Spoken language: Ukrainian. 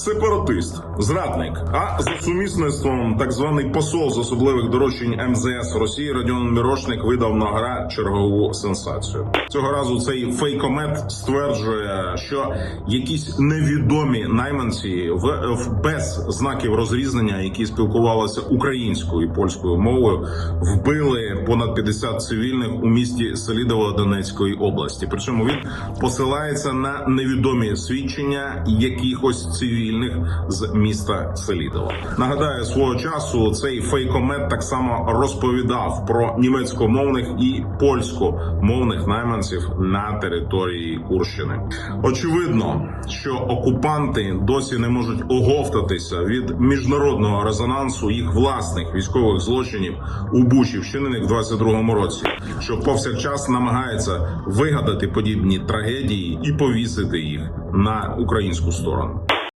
сепаратист, зрадник, а за сумісництвом так званий посол з особливих доручень МЗС Росії Радіон Мірошник видав на гра чергову сенсацію. Цього разу цей фейкомет стверджує, що якісь невідомі найманці в, в без знаків розрізнення, які спілкувалися українською і польською мовою, вбили понад 50 цивільних у місті Селідово Донецької області. Причому він посилається на невідомі свідчення якихось цивільних з міста Селідово. Нагадаю, свого часу цей фейкомет так само розповідав про німецькомовних і польськомовних найманців на території Курщини. Очевидно, що окупанти досі не можуть оговтатися від міжнародного резонансу їх власних військових злочинів у Бучі, вчинених в 22-му році, що повсякчас намагається вигадати подібні трагедії і повісити їх на українську сторону.